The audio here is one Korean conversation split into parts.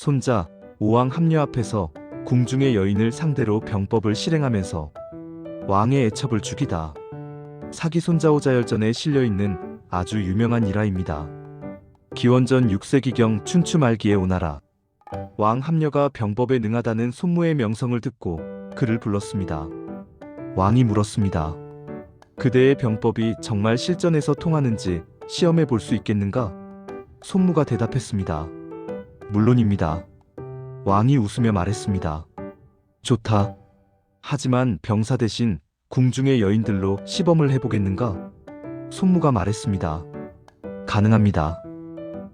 손자 오왕 합류 앞에서 궁중의 여인을 상대로 병법을 실행하면서 왕의 애첩을 죽이다. 사기 손자 오자열전에 실려 있는 아주 유명한 일화입니다. 기원전 6세기경 춘추 말기의 오나라 왕 합녀가 병법에 능하다는 손무의 명성을 듣고 그를 불렀습니다. 왕이 물었습니다. 그대의 병법이 정말 실전에서 통하는지 시험해 볼 수 있겠는가? 손무가 대답했습니다. 물론입니다. 왕이 웃으며 말했습니다. 좋다. 하지만 병사 대신 궁중의 여인들로 시범을 해보겠는가? 손무가 말했습니다. 가능합니다.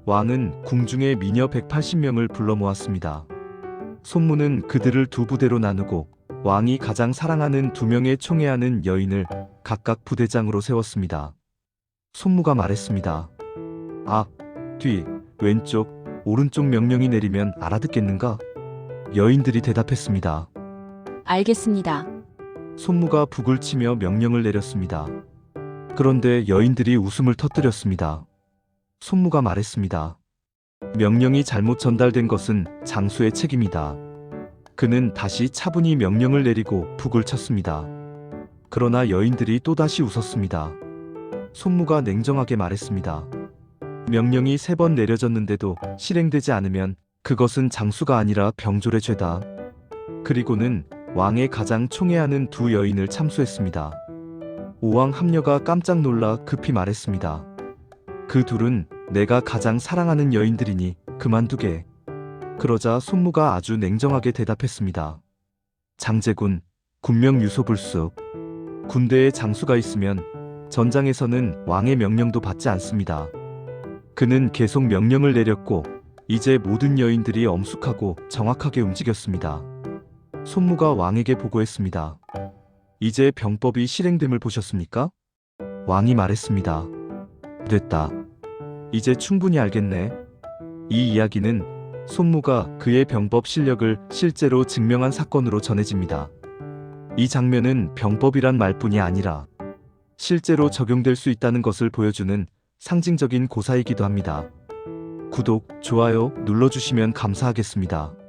왕은 궁중의 미녀 180명을 불러 모았습니다. 손무는 그들을 두 부대로 나누고 왕이 가장 사랑하는 두 명의 총애하는 여인을 각각 부대장으로 세웠습니다. 손무가 말했습니다. 앞, 뒤, 왼쪽, 오른쪽 명령이 내리면 알아듣겠는가? 여인들이 대답했습니다. 알겠습니다. 손무가 북을 치며 명령을 내렸습니다. 그런데 여인들이 웃음을 터뜨렸습니다. 손무가 말했습니다. 명령이 잘못 전달된 것은 장수의 책임이다. 그는 다시 차분히 명령을 내리고 북을 쳤습니다. 그러나 여인들이 또다시 웃었습니다. 손무가 냉정하게 말했습니다. 명령이 세 번 내려졌는데도 실행되지 않으면 그것은 장수가 아니라 병졸의 죄다. 그리고는 왕의 가장 총애하는 두 여인을 참수했습니다. 오왕 합녀가 깜짝 놀라 급히 말했습니다. 그 둘은 내가 가장 사랑하는 여인들이니 그만두게. 그러자 손무가 아주 냉정하게 대답했습니다. 장제군, 군명 유소불수. 군대에 장수가 있으면 전장에서는 왕의 명령도 받지 않습니다. 그는 계속 명령을 내렸고 이제 모든 여인들이 엄숙하고 정확하게 움직였습니다. 손무가 왕에게 보고했습니다. 이제 병법이 실행됨을 보셨습니까? 왕이 말했습니다. 됐다. 이제 충분히 알겠네. 이 이야기는 손무가 그의 병법 실력을 실제로 증명한 사건으로 전해집니다. 이 장면은 병법이란 말뿐이 아니라 실제로 적용될 수 있다는 것을 보여주는 상징적인 고사이기도 합니다. 구독, 좋아요 눌러주시면 감사하겠습니다.